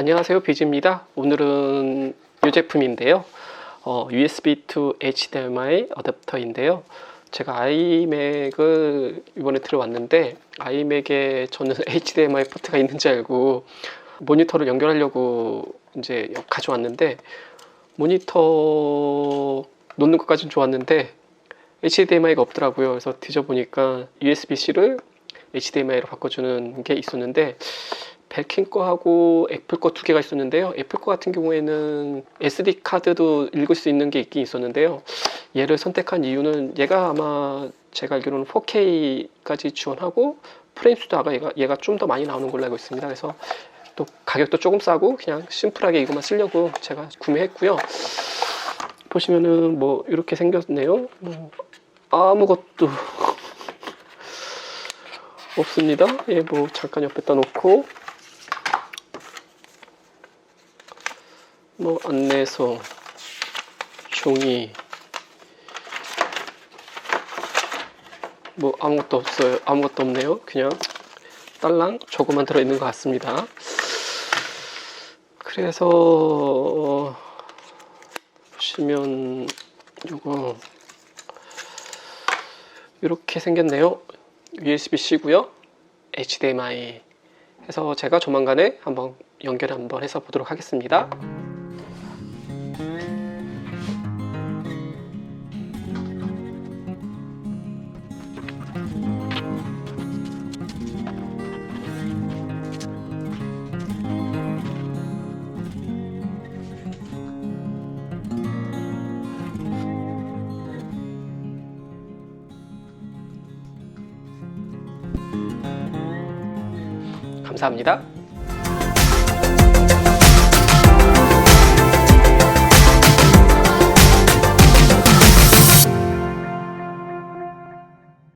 안녕하세요 비즈입니다. 오늘은 이 제품인데요. 어, USB to HDMI 어댑터인데요. 제가 아이맥을 이번에 들어왔는데 아이맥에 저는 HDMI 포트가 있는지 알고 모니터를 연결하려고 이제 가져왔는데 모니터 놓는 것까지는 좋았는데 HDMI가 없더라고요. 그래서 뒤져보니까 USB-C를 HDMI로 바꿔주는 게 있었는데 벨킨 거하고 애플 거 두 개가 있었는데요. 애플 거 같은 경우에는 SD 카드도 읽을 수 있는 게 있긴 있었는데요. 얘를 선택한 이유는 얘가 아마 제가 알기로는 4K까지 지원하고 프레임 수도 아가 얘가, 얘가 좀 더 많이 나오는 걸로 알고 있습니다. 그래서 또 가격도 조금 싸고 그냥 심플하게 이것만 쓰려고 제가 구매했고요. 보시면은 뭐 이렇게 생겼네요. 뭐 아무것도 없습니다. 예, 뭐 잠깐 옆에다 놓고 뭐 안내서 종이 뭐 아무것도 없어요. 아무것도 없네요. 그냥 딸랑 저거만 들어 있는 것 같습니다. 그래서 어, 보시면 이거 이렇게 생겼네요. USB-C고요. HDMI 해서 제가 조만간에 한번 연결 한번 해서 보도록 하겠습니다. 감사합니다.